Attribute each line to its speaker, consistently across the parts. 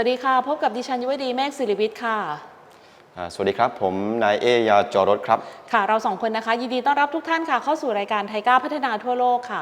Speaker 1: สวัสดีค่ะ พบกับดิฉันยุวดี แมกศิริวิทย์ค่ะ
Speaker 2: สวัสดีครับ ผมนายเอยาจอรถครับ
Speaker 1: ค่ะ เราสองคนนะคะ ยินดีต้อนรับทุกท่านค่ะ เข้าสู่รายการไทก้าพัฒนาทั่วโลกค่ะ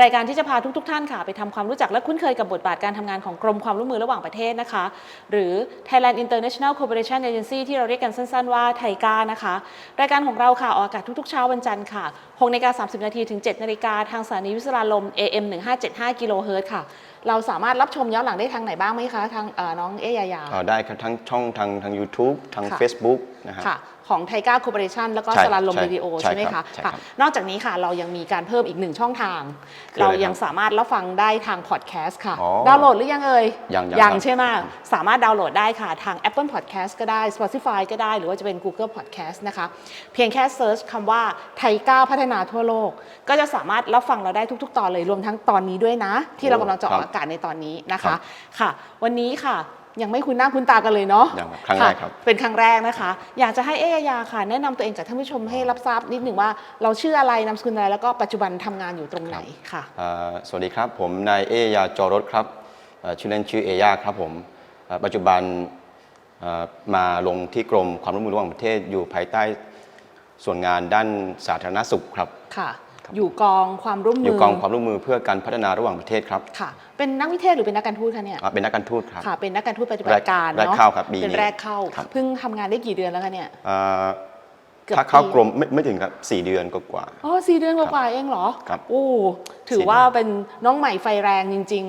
Speaker 1: รายการที่จะพาทุกๆทท่านค่ะ ไปทำความรู้จักและคุ้นเคยกับบทบาทการทำงานของกรมความร่วมมือระหว่างประเทศนะคะ หรือ Thailand International Cooperation Agency ที่เราเรียกกันสั้น ๆ ว่าไทก้านะคะ รายการของเราค่ะออกอากาศทุกๆเช้าวันจันทร์ค่ะ6นาฬิกา30นาทีถึง7นาฬิกาทางสถานีวิสราลม AM 1575กิโลเฮิรตซ์ค่ะเราสามารถรับชมย้อนหลังได้ทางไหนบ้างไหมคะทางเอ่อน้องเอยายา
Speaker 2: อ่าได้ครับทั้งช่องทางทาง YouTube ทาง
Speaker 1: ค่ะ
Speaker 2: Facebook นะฮะ
Speaker 1: ค่ะของไทก้าคอร์ปอเรชันแล้วก็
Speaker 2: ใช่
Speaker 1: สลันลม
Speaker 2: ใช่
Speaker 1: วิดีโอ
Speaker 2: ใช่
Speaker 1: ใช่ไหม
Speaker 2: ครั
Speaker 1: คะ
Speaker 2: บใช่
Speaker 1: ค่ะ
Speaker 2: ครับ
Speaker 1: นอกจากนี้ค่ะเรายังมีการเพิ่มอีกหนึ่งช่องทาง
Speaker 2: คือ
Speaker 1: เรา
Speaker 2: อะไรครับ
Speaker 1: ยังสามารถรับฟังได้ทางพอดแคสต์ค่ะ
Speaker 2: อ๋อ
Speaker 1: ดาวน์โหลดหรือยังเอ่ย
Speaker 2: ยังยัง
Speaker 1: ยัง
Speaker 2: ครับ
Speaker 1: ใช่ไหมสามารถดาวน์โหลดได้ค่ะ ทาง Apple Podcast ก็ได้ Spotify ก็ได้ หรือว่าจะเป็น Google Podcast นะคะ เพียงแค่เซิร์ชคำว่าไทก้าพัฒนาทั่วโลก ก็จะสามารถรับฟังเราได้ทุก ๆ ตอนเลยรวมทั้งตอนนี้ด้วยนะ ที่เรากำลังจะออกอากาศในตอนนี้นะ
Speaker 2: ครั
Speaker 1: คะ
Speaker 2: บ
Speaker 1: ค่ะ วันนี้ค่ะ ยังไม่คุ้นหน้าคุ้นตากันเลยเนาะ
Speaker 2: ยังครับครั้งแรกครับะ
Speaker 1: เป็นครั้งแรกนะคะ อยากจะให้เอยายาค่ะ แนะนำตัวเองจากท่านผู้ชมให้รับทราบนิดหนึ่งว่า เราชื่ออะไรนามสกุลอะไรแล้วก็ปัจจุบันทำงานอยู่ตรงไหนค่ะ
Speaker 2: อ่าสวัสดีครับผมนายเอยาจอรถครับอ่าชื่อเล่นชื่อเอย่าครับผมอ่าปัจจุบันอ่ามาลงที่กรมความร่วมมือระหว่างประเทศอยู่ภายใต้ส่วนงานด้านสาธารณสุขครับ
Speaker 1: ค่ะ อยู่กองความร่วมมือ
Speaker 2: อ
Speaker 1: อยู่
Speaker 2: กองความร่วมมือเพื่อการพัฒนาระหว่างประเทศครับ
Speaker 1: ค่ะ เป็นนักวิเทศหรือเป็นนักการทูตคะเนี่ย
Speaker 2: อ่าเป็นนักการทูตครับ
Speaker 1: ค่ะเป็นนักการทูตปฏิบัติการ
Speaker 2: แรก
Speaker 1: เนาะ
Speaker 2: เข้าครับปีนี้
Speaker 1: เป็นแรกเข้า
Speaker 2: ครับ
Speaker 1: เพิ่งทำงานได้กี่เดือนแล้วคะเนี่ย
Speaker 2: อ่า
Speaker 1: เกือบ
Speaker 2: ถ้าเข้า
Speaker 1: ปี
Speaker 2: กรมไม่ไม่ถึงครับสี่เดือนกว่า
Speaker 1: อ๋อสี่เดือนกว่าๆเองเหรอ
Speaker 2: ครับ
Speaker 1: โอ้ถือ
Speaker 2: สี่
Speaker 1: ว่า
Speaker 2: เดือน
Speaker 1: เป็นน้องใหม่ไฟแรงจริง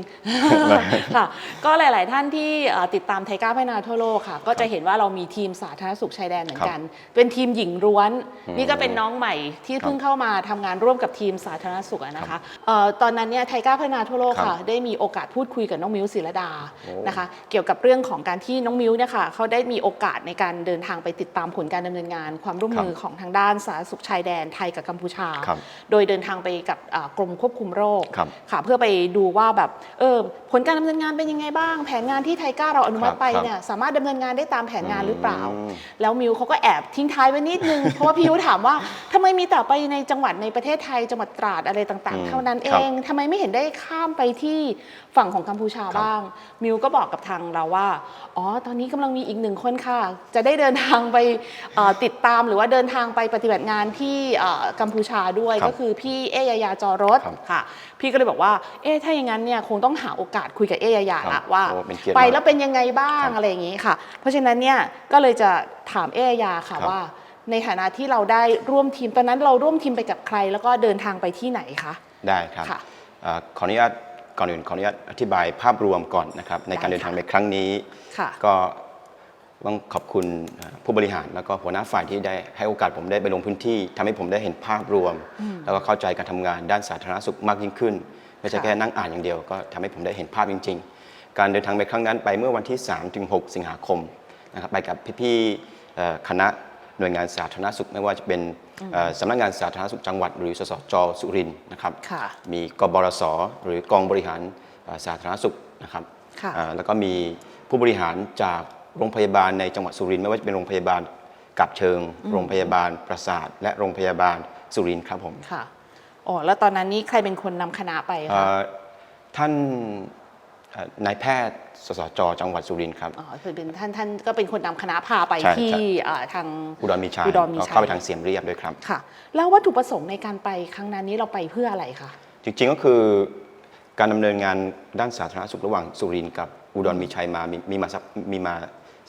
Speaker 1: ๆ ค่ะ ก็หลาย ๆ ท่านที่เอ่อติดตามไทก้าพัฒนาทั่วโลกค่ะ ก็จะเห็นว่าเรามีทีมสาธารณสุขชายแดนเหมือนกัน เป็นทีมหญิงล้วน
Speaker 2: อืม
Speaker 1: นี่ก็เป็นน้องใหม่ที่
Speaker 2: ครับ
Speaker 1: เพิ่งเข้ามาทำงานร่วมกับทีมสาธารณสุขอะนะคะเอ่อตอนนั้นเนี่ยไทก้าพัฒนาทั่วโลก
Speaker 2: ครับ
Speaker 1: ค่ะ ได้มีโอกาสพูดคุยกับน้องมิวศิรดา
Speaker 2: โอ้
Speaker 1: นะคะ เกี่ยวกับเรื่องของการที่น้องมิวเนี่ยค่ะเขาได้มีโอกาสในการเดินทางไปติดตามผลการดำเนินงาน ความร่วมมือของทางด้านสาธารณสุขชายแดนไทยกับกัมพูชา
Speaker 2: ครับ
Speaker 1: โดยเดินทางไปกับอ่ากรมควบคุมโรค
Speaker 2: ครับ
Speaker 1: ค่ะเพื่อไปดูว่าแบบเออผลการดำเนินงานเป็นยังไงบ้าง แผนงานที่ไทก้าเราอนุมัติไป
Speaker 2: ครับ
Speaker 1: เนี่ยสามารถดำเนินงานได้ตามแผนงานหรือเปล่า
Speaker 2: อืม
Speaker 1: แล้วมิวเขาก็แอบทิ้งท้ายไว้นิดนึง เพราะว่าพี่ยุถามว่าทำไมมีแต่ไปในจังหวัดในประเทศไทยจังหวัดตราดอะไรต่าง
Speaker 2: อืม
Speaker 1: ๆ เท่านั้นเอ
Speaker 2: ครับ
Speaker 1: งทำไมไม่เห็นได้ข้ามไปที่ฝั่งของกัมพูชา
Speaker 2: ครับ
Speaker 1: บ้าง มิวก็บอกกับทางเราว่า อ๋อ ตอนนี้กำลังมีอีกหนึ่งคนค่ะ จะได้เดินทางไปเอ่อติดตามหรือว่าเดินทางไปปฏิบัติงานที่เอ่อกัมพูชาด้วย
Speaker 2: ครับ
Speaker 1: ก็คือพี่เอยายาจอรส
Speaker 2: ครับ
Speaker 1: ค่ะ พี่ก็เลยบอกว่า เอ๊ะถ้าอย่างนั้นเนี่ยคงต้องหาโอกาสคุยกับเอยายา
Speaker 2: ครั
Speaker 1: ละ
Speaker 2: บ
Speaker 1: ว่า
Speaker 2: โอ้เป็นเกียรติ
Speaker 1: ไป
Speaker 2: มาก
Speaker 1: แล้วเป็นยังไงบ้าง
Speaker 2: ครับ
Speaker 1: อะไรอย่างนี้ค่ะ เพราะฉะนั้นเนี่ยก็เลยจะถามเอยายาค่ะ
Speaker 2: ครับ
Speaker 1: ว่า ในฐานะที่เราได้ร่วมทีมตอนนั้นเราร่วมทีมไปกับใคร แล้วก็เดินทางไปที่ไหนคะ
Speaker 2: ได้ครับ
Speaker 1: ค่ะ
Speaker 2: อ่าขออนุญาตก่อนอื่นขออนุญาตอธิบายภาพรวมก่อนนะครับในการ
Speaker 1: ได้
Speaker 2: เดินทาง
Speaker 1: ค่ะ
Speaker 2: ในครั้งนี้
Speaker 1: ค่ะ
Speaker 2: ก็ ต้องขอบคุณอ่าผู้บริหารแล้วก็หัวหน้าฝ่ายที่ได้ให้โอกาสผมได้ไปลงพื้นที่ทำให้ผมได้เห็นภาพรวม แล้วก็เข้าใจการทำงานด้านสาธารณสุขมากยิ่งขึ้นไม่ใช่
Speaker 1: ค่ะ
Speaker 2: แค่นั่งอ่านอย่างเดียวก็ทำให้ผมได้เห็นภาพจริง ๆ การเดินทางไปครั้งนั้นไปเมื่อวันที่ 3-6 สิงหาคมนะครับไปกับพี่ๆเอ่อคณะหน่วยงานสาธารณสุขไม่ว่าจะเป็นเอ่อสำนักงานสาธารณสุขจังหวัด หรือสสจสุรินทร์นะครับ
Speaker 1: ค่ะ
Speaker 2: มีกบรสหรือกองบริหารเอ่อสาธารณสุขนะครับ
Speaker 1: ค่ะ
Speaker 2: อ่าแล้วก็มีผู้บริหารจาก โรงพยาบาลในจังหวัดสุรินทร์ไม่ว่าจะเป็นโรงพยาบาลกับเชิง โรงพยาบาลประสาท และโรงพยาบาลสุรินทร์ครับผม
Speaker 1: ค่ะอ๋อแล้วตอนนั้นนี่ใครเป็นคนนำคณะไป
Speaker 2: เอ่
Speaker 1: คะ
Speaker 2: อท่านเอ่อนายแพทย์สสจจังหวัดสุรินทร์ครับ
Speaker 1: อ๋อคือเป็นท่านท่านก็เป็นคนนำคณะพาไป
Speaker 2: ใช่
Speaker 1: ที่
Speaker 2: ใช่
Speaker 1: อ่าทาง
Speaker 2: อุดรมีชัย
Speaker 1: อุดรมีชัย
Speaker 2: ก็เข้าไปทางเสียมเรียบด้วยครับ
Speaker 1: ค่ะ แล้ววัตถุประสงค์ในการไปครั้งนั้นนี้เราไปเพื่ออะไรคะ
Speaker 2: จริงๆก็คือการดำเนินงานด้านสาธารณสุขระหว่างสุรินทร์กับอุดรมีชัยมามีมีมาสักมีมา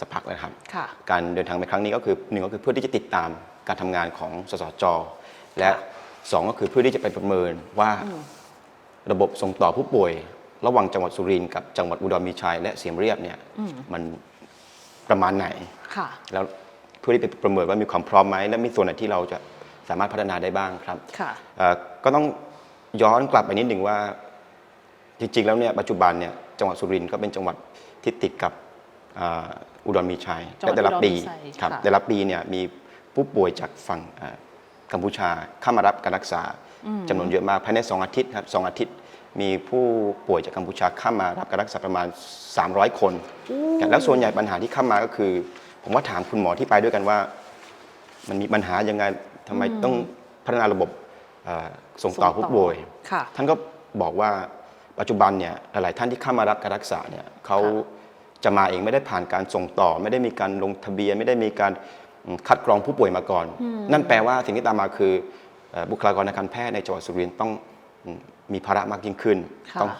Speaker 2: สักพักแล้วครับ
Speaker 1: ค่ะ
Speaker 2: การเดินทางไปครั้งนี้ก็คือหนึ่งก็คือเพื่อที่จะติดตามการทำงานของสสจ และสองก็คือเพื่อที่จะไปประเมินว่าระบบส่งต่อผู้ป่วย ระหว่างจังหวัดสุรินทร์กับจังหวัดอุดรมีชัยและเสียมเรียบเนี่ยมันประมาณไหน
Speaker 1: ค่ะ
Speaker 2: แล้วเพื่อที่ไปประเมินว่ามีความพร้อมไหมและมีส่วนไหนที่เราจะสามารถพัฒนาได้บ้างครับ
Speaker 1: ค่ะ
Speaker 2: เอ่อก็ต้องย้อนกลับไปนิดหนึ่งว่าจริงๆแล้วเนี่ยปัจจุบันเนี่ยจังหวัดสุรินทร์ก็เป็นจังหวัดที่ติดกับ อ่าอุดรมีชัย
Speaker 1: จังหวัด
Speaker 2: และแต่ละปี
Speaker 1: อุดรมีชัย
Speaker 2: ครับ
Speaker 1: ค่ะ
Speaker 2: แต่ละปีเนี่ยมีผู้ป่วยจากฝั่งอ่ากัมพูชาเข้ามารับการรักษาจำนวนเยอะมากภายในสองอาทิตย์ครับสองอาทิตย์ มีผู้ป่วยจากกัมพูชาเข้ามารับการรักษาประมาณ 300 คน แล้วส่วนใหญ่ปัญหาที่เข้ามาก็คือ ผมว่าถามคุณหมอที่ไปด้วยกันว่า มันมีปัญหายังไงทำไมต้องพัฒนาระบบเอ่อส่งต่อผู้ป่วย
Speaker 1: ค่ะ
Speaker 2: ท่านก็บอกว่าปัจจุบันเนี่ยหลาย ๆ ท่านที่เข้ามารับการรักษาเนี่ยเขา
Speaker 1: ค่ะ
Speaker 2: จะมาเองไม่ได้ผ่านการส่งต่อ ไม่ได้มีการลงทะเบียน ไม่ได้มีการอืมคัดกรองผู้ป่วยมาก่อน นั่นแปลว่าสิ่งที่ตามมาคือเอ่อบุคลากรทางการแพทย์ในจังหวัดสุรินทร์ต้องอืมมีภาระมากยิ่งขึ้น
Speaker 1: ค่ะ
Speaker 2: ต้อง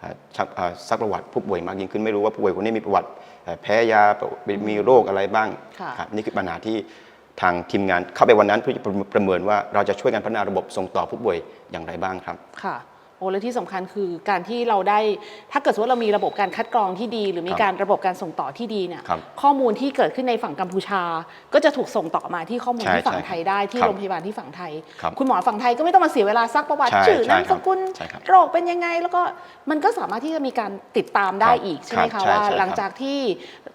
Speaker 2: เอ่อชักเอ่อซักประวัติผู้ป่วยมากยิ่งขึ้นไม่รู้ว่าผู้ป่วยคนนี้มีประวัติเอ่อแพ้ยา มีโรคอะไรบ้าง
Speaker 1: ค่ะ
Speaker 2: ครับนี่คือปัญหาที่ทางทีมงานเข้าไปวันนั้นเพื่อจะประเมินว่าเราจะช่วยกันพัฒนาระบบส่งต่อผู้ป่วยอย่างไรบ้างครับ
Speaker 1: ค่ะ โอ้และที่สำคัญคือการที่เราได้ถ้าเกิดสมมติเรามีระบบการคัดกรองที่ดี หรือมี
Speaker 2: ครับ
Speaker 1: การระบบการส่งต่อที่ดีเนี่ย
Speaker 2: ครับ
Speaker 1: ข้อมูลที่เกิดขึ้นในฝั่งกัมพูชา ก็จะถูกส่งต่อมาที่ข้อมูล
Speaker 2: ใช่
Speaker 1: ที่ฝั่ง
Speaker 2: ใช่
Speaker 1: ไทยได้ที่
Speaker 2: ครับ
Speaker 1: โรงพยาบาลที่ฝั่งไทย
Speaker 2: ครับ
Speaker 1: คุณหมอฝั่งไทยก็ไม่ต้องมาเสียเวลาซักประวัติ
Speaker 2: ใช่
Speaker 1: ชื่อ
Speaker 2: ใช่
Speaker 1: นามสกุล
Speaker 2: ใช่ครับ
Speaker 1: โรคเป็นยังไง แล้วก็มันก็สามารถที่จะมีการติดตามได้
Speaker 2: ครับ
Speaker 1: อีกใช่ไหม
Speaker 2: ครั
Speaker 1: คะ
Speaker 2: บใช่
Speaker 1: ว่า
Speaker 2: ใช่
Speaker 1: หลัง
Speaker 2: ครับ
Speaker 1: จากที่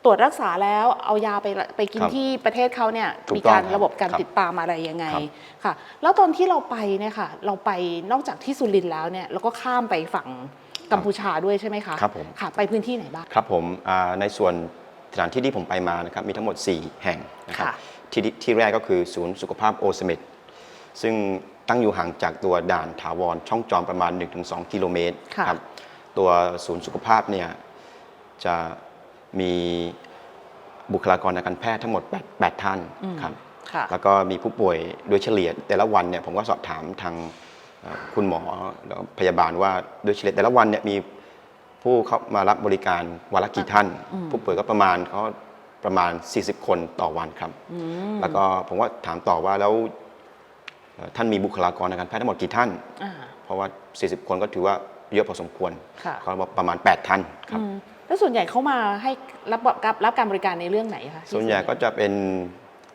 Speaker 1: ตรวจรักษาแล้วเอายาไปไปกิน
Speaker 2: ครับ
Speaker 1: ที่ประเทศเขาเนี่ย
Speaker 2: ถูก
Speaker 1: มีการ
Speaker 2: ต้องครับ
Speaker 1: ระบบการ
Speaker 2: ครับ
Speaker 1: ติดตามอะไรยังไง
Speaker 2: ครับ
Speaker 1: ค่ะ แล้วตอนที่เราไปเนี่ยค่ะเราไปนอกจากที่สุรินทร์แล้วเนี่ยเราก็ข้ามไปฝั่งกัมพูชาด้วยใช่ไหมคะ
Speaker 2: ครับผม
Speaker 1: ค่ะไปพื้นที่ไหนบ้าง
Speaker 2: ครับผมอ่าในส่วนสถานที่ที่ผมไปมานะครับมีทั้งหมด 4 แห่งนะครับ
Speaker 1: ค่ะ
Speaker 2: ที่ที่ที่แรกก็คือศูนย์สุขภาพโอเสเมดซึ่งตั้งอยู่ห่างจากตัวด่านถาวรช่องจอมประมาณ 1-2 กิโลเมตร
Speaker 1: ค่ะ
Speaker 2: ครับตัวศูนย์สุขภาพเนี่ยจะมีบุคลากรทางการแพทย์ทั้งหมด8 8ท่านครับ
Speaker 1: ค่ะ
Speaker 2: แล้วก็มีผู้ป่วยโดยเฉลี่ยแต่ละวันเนี่ยผมก็สอบถามทางเอ่อ คุณหมอแล้วก็พยาบาลว่าโดยเฉลี่ยแต่ละวันเนี่ยมีผู้เข้ามารับบริการวันละกี่ท่าน ผู้ป่วยก็ประมาณเขาประมาณ 40 คนต่อวันครับ แล้วก็ผมว่าถามต่อว่าแล้วเอ่อท่านมีบุคลากรทางการแพทย์ทั้งหมดกี่ท่าน
Speaker 1: อ่า
Speaker 2: เพราะว่า 40 คนก็ถือว่าเยอะพอสมควร
Speaker 1: ค่ะ
Speaker 2: ก็ประมาณ 8 ท่านครับ
Speaker 1: อืมแล้วส่วนใหญ่เขามาให้รับรับรับการบริการในเรื่องไหนคะที่
Speaker 2: ส่วนใหญ่ก็จะเป็น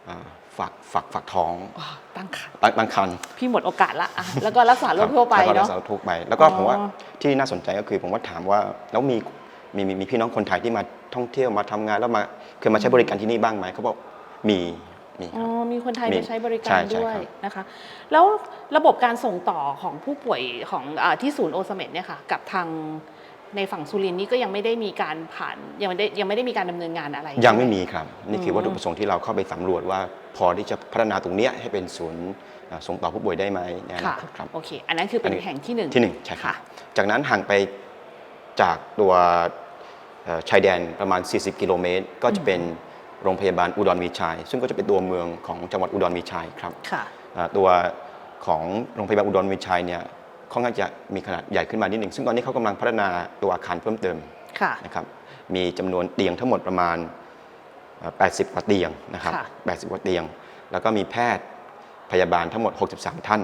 Speaker 2: อ่า ฝักฝักฝักท้อง
Speaker 1: อ๋อตั้งครรภ์
Speaker 2: ตั้งตั้งครรภ์
Speaker 1: พี่หมดโอกาสละอะแล้วก็รักษาโรคทั่วไป
Speaker 2: แล้วก็รั
Speaker 1: เนาะ
Speaker 2: กษาทั่วไป แล้วก็
Speaker 1: อ๋อ
Speaker 2: ผมว่าที่น่าสนใจก็คือผมว่าถามว่าแล้วมีมีมีมีพี่น้องคนไทยที่มาท่องเที่ยวมาทำงานแล้วมาเคยมาใช้บริการที่นี่บ้างไหมเขาบอกมีมีค
Speaker 1: อ๋
Speaker 2: รั
Speaker 1: อบมีคนไทย
Speaker 2: มี
Speaker 1: มาใช้บริกา
Speaker 2: ใช่
Speaker 1: ร
Speaker 2: ใช่
Speaker 1: ด้วย
Speaker 2: ครับ
Speaker 1: นะคะ แล้วระบบการส่งต่อของผู้ป่วยของอาที่ศูนย์โอสเมดเนี่ยค่ะ กับทาง ในฝั่งสุรินทร์นี่ก็ยังไม่ได้มีการผ่านยังไม่ได้ยังไม่ได้มีการดำเนินงานอะไร
Speaker 2: ยังไม่
Speaker 1: ใช่ห
Speaker 2: มีครับ นี่คือวัตถุประสงค์ที่เราเข้าไปสำรวจว่า พอที่จะพัฒนาตรงเนี้ยให้เป็นศูนย์อ่าส่งต่อผู้ป่วยได้ไหมเนย
Speaker 1: ค่ะ
Speaker 2: ครับ
Speaker 1: โอเค อันนั้นคือเป็น
Speaker 2: อันนี้
Speaker 1: แห่งที่หนึ่ง
Speaker 2: ที่หนึ่งใช่ครับ
Speaker 1: ค่ะ
Speaker 2: จากนั้นห่างไปจากตัวเอ่อชายแดนประมาณ 40 กิโลเมตร ก็จะเป็นโรงพยาบาลอุดรมีชัย ซึ่งก็จะเป็นตัวเมืองของจังหวัดอุดรมีชัยครับ
Speaker 1: ค่ะ
Speaker 2: อ่าตัวของโรงพยาบาลอุดรมีชัยเนี่ย ค่อนข้างจะมีขนาดใหญ่ขึ้นมานิดหนึ่งซึ่งตอนนี้เขากำลังพัฒนาตัวอาคารเพิ่มเติม
Speaker 1: ค่ะ
Speaker 2: นะครับมีจำนวนเตียงทั้งหมดประมาณเอ่อ80 กว่าเตียงนะครับ
Speaker 1: ค่ะ
Speaker 2: 80 กว่าเตียง แล้วก็มีแพทย์พยาบาลทั้งหมด 63 ท่าน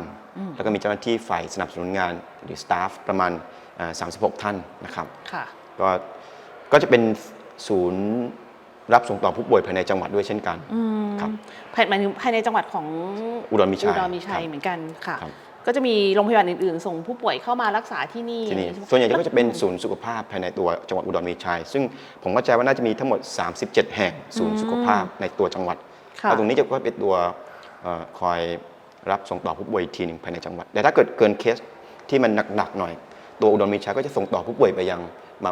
Speaker 2: แล้วก็มีเจ้าหน้าที่ฝ่ายสนับสนุนงานหรือสตาฟประมาณเอ่อ36 ท่านนะครับ
Speaker 1: ค่ะ
Speaker 2: ก็ก็จะเป็นศูนย์รับส่งต่อผู้ป่วยภายในจังหวัดด้วยเช่นกัน
Speaker 1: อืม
Speaker 2: ครับ
Speaker 1: ภายหมายถึงภายในจังหวัดของ
Speaker 2: อุดรมีชัย
Speaker 1: อุดรมีชัย
Speaker 2: ครับ
Speaker 1: เหมือนกันค่ะ
Speaker 2: ครับ
Speaker 1: ก็จะมีโรงพยาบาลอื่นๆ ส่งผู้ป่วยเข้ามารักษาที่นี่
Speaker 2: ที่นี่
Speaker 1: ช่ไม
Speaker 2: ส่วนใหญ่ก็จะเป็นศูนย์สุขภาพภายในตัวจังหวัดอุดรมีชัย ซึ่งผมเข้าใจว่าน่าจะมีทั้งหมด 37 แห่งศูนย์สุขภาพในตัวจังหวัด
Speaker 1: ค่ะ
Speaker 2: แล้วตรงนี้จะก็เป็นตัวเอ่อคอยรับส่งต่อผู้ป่วยอีกทีหนึ่งภายในจังหวัด แต่ถ้าเกิดเกินเคสที่มันหนักๆหน่อย ตัวอุดรมีชัยก็จะส่งต่อผู้ป่วยไปยังมา